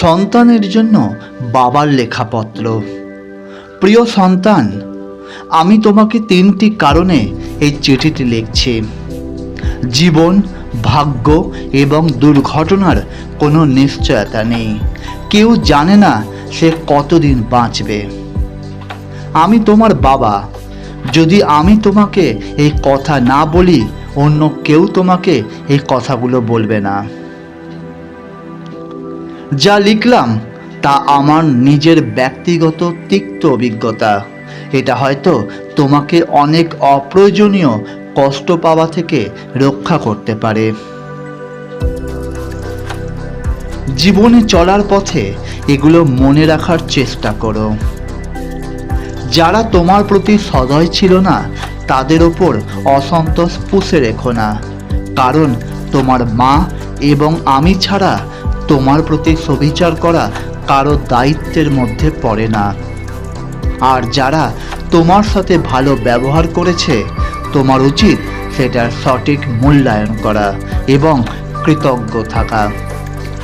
সন্তানের জন্য বাবার লেখাপত্র। প্রিয় সন্তান, আমি তোমাকে তিনটি কারণে এই চিঠিটি লিখছি। জীবন, ভাগ্য এবং দুর্ঘটনার কোনো নিশ্চয়তা নেই। কেউ জানে না সে কতদিন বাঁচবে। আমি তোমার বাবা। যদি আমি তোমাকে এই কথা না বলি, অন্য কেউ তোমাকে এই কথাগুলো বলবে না। যা লিখলাম, তা আমার নিজের ব্যক্তিগত তিক্ত অভিজ্ঞতা। এটা হয়তো তোমাকে অনেক অপ্রয়োজনীয় কষ্ট পাওয়া থেকে রক্ষা করতে পারে। জীবনে চলার পথে এগুলো মনে রাখার চেষ্টা করো। যারা তোমার প্রতি সদয় ছিল না, তাদের ওপর অসন্তোষ পুষে রেখো না। কারণ তোমার মা এবং আমি ছাড়া তোমার প্রতি সবিচার করা কারও দায়িত্বের মধ্যে পড়ে না। আর যারা তোমার সাথে ভালো ব্যবহার করেছে, তোমার উচিত সেটার সঠিক মূল্যায়ন করা এবং কৃতজ্ঞ থাকা।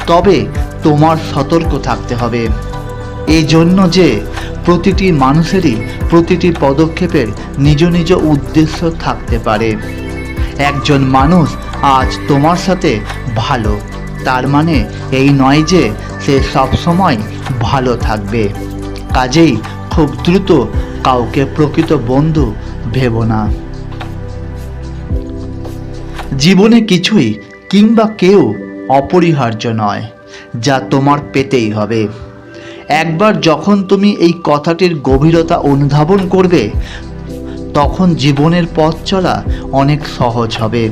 তবে তোমার সতর্ক থাকতে হবে। এই জন্য যে প্রতিটি মানুষেরই প্রতিটি পদক্ষেপের নিজ নিজ উদ্দেশ্য থাকতে পারে। একজন মানুষ আজ তোমার সাথে ভালো তার মানে এই নয় যে সে সবসময় ভালো থাকবে। কাজেই খুব দ্রুত কাউকে প্রকৃত বন্ধু ভেবো না। জীবনে কিছুই কিংবা কেউ অপরিহার্য নয়, যা তোমার পেতেই হবে। একবার যখন তুমি এই কথাটির গভীরতা অনুধাবন করবে, তখন জীবনের পথ চলা অনেক সহজ হবে।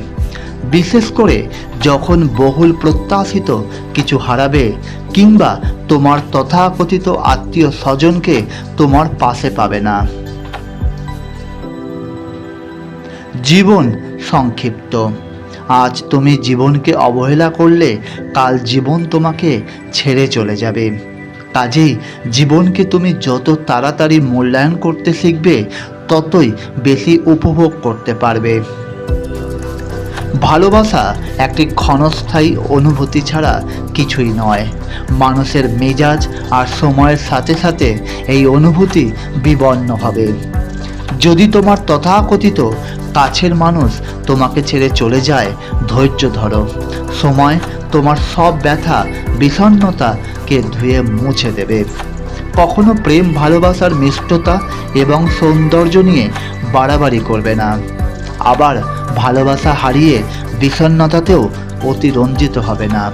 বিশেষ করে যখন বহুল প্রত্যাশিত কিছু হারাবে কিংবা তোমার তথাকথিত আত্মীয় স্বজনকে তোমার পাশে পাবে না। জীবন সংক্ষিপ্ত। আজ তুমি জীবনকে অবহেলা করলে কাল জীবন তোমাকে ছেড়ে চলে যাবে। কাজেই জীবনকে তুমি যত তাড়াতাড়ি মূল্যায়ন করতে শিখবে, ততই বেশি উপভোগ করতে পারবে। ভালোবাসা একটি ক্ষণস্থায়ী অনুভূতি ছাড়া কিছুই নয়। মানুষের মেজাজ আর সময়ের সাথে সাথে এই অনুভূতি বিবর্ণ হবে। যদি তোমার তথাকথিত কাছের মানুষ তোমাকে ছেড়ে চলে যায়, ধৈর্য ধরো। সময় তোমার সব ব্যথা, বিষণ্ণতাকে ধুয়ে মুছে দেবে। কখনো প্রেম, ভালোবাসার মিষ্টতা এবং সৌন্দর্য নিয়ে বাড়াবাড়ি করবে না। আবার ভালোবাসা হারিয়ে বিষণ্ণতাতেও অতিরঞ্জিত হবে না।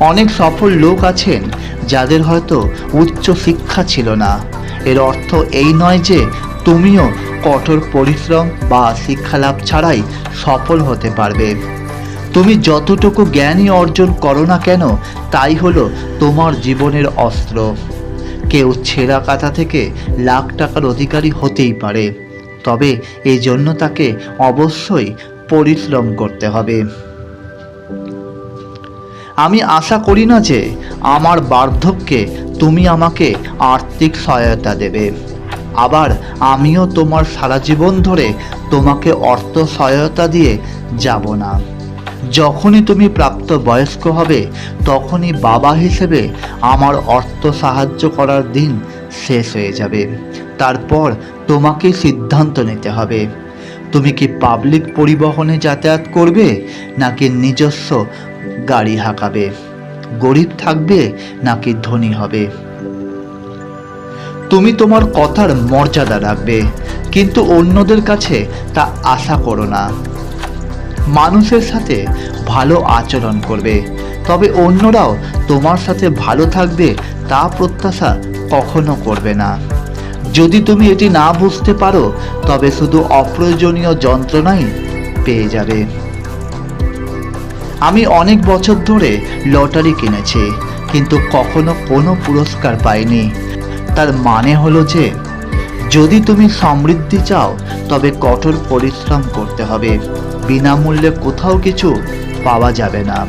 অনেক সফল লোক আছেন যাদের হয়তো উচ্চ শিক্ষা ছিল না। এর অর্থ এই নয় যে তুমিও কঠোর পরিশ্রম বা শিক্ষালাভ ছাড়াই সফল হতে পারবে। তুমি যতটুকু জ্ঞানই অর্জন করো না কেন, তাই হলো তোমার জীবনের অস্ত্র। কেউ ছেঁড়া কাঁথা থেকে লাখ টাকার অধিকারী হতেই পারে। তবে এই জন্য তাকে অবশ্যই পরিশ্রম করতে হবে। আমি আশা করি না যে আমার বার্ধক্যে তুমি আমাকে আর্থিক সহায়তা দেবে। আবার আমিও তোমার সারা জীবন ধরে তোমাকে অর্থ সহায়তা দিয়ে যাব না। যখনই তুমি প্রাপ্ত বয়স্ক হবে, তখনই বাবা হিসেবে আমার অর্থ সাহায্য করার দিন শেষ হয়ে যাবে। তারপর তোমাকে সিদ্ধান্ত নিতে হবে। তুমি কি পাবলিক পরিবহনে যাতায়াত করবে, নাকি নিজস্ব গাড়ি হাঁকাবে? গরিব থাকবে, নাকি ধনী হবে? তুমি তোমার কথার মর্যাদা রাখবে, কিন্তু অন্যদের কাছে তা আশা করো না। মানুষের সাথে ভালো আচরণ করবে, তবে অন্যরাও তোমার সাথে ভালো থাকবে তা প্রত্যাশা কখনো করবে না। যদি তুমি এটি না বুঝতে পারো, তবে শুধু অপ্রয়োজনীয় যন্ত্রণাই পেয়ে যাবে। আমি অনেক বছর ধরে লটারি কিনেছি, কিন্তু কখনো কোনো পুরস্কার পাইনি। তার মানে হলো যে, যদি তুমি সমৃদ্ধি চাও, তবে কঠোর পরিশ্রম করতে হবে। বিনামূল্যে কোথাও কিছু পাওয়া যাবে না।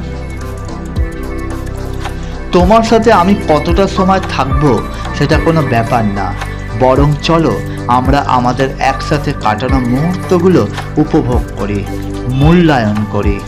তোমার সাথে আমি কতটা সময় থাকব, সেটা কোনো ব্যাপার না। বরং চলো আমরা আমাদের একসাথে কাটানো মুহূর্তগুলো উপভোগ করি মূল্যায়ন করি।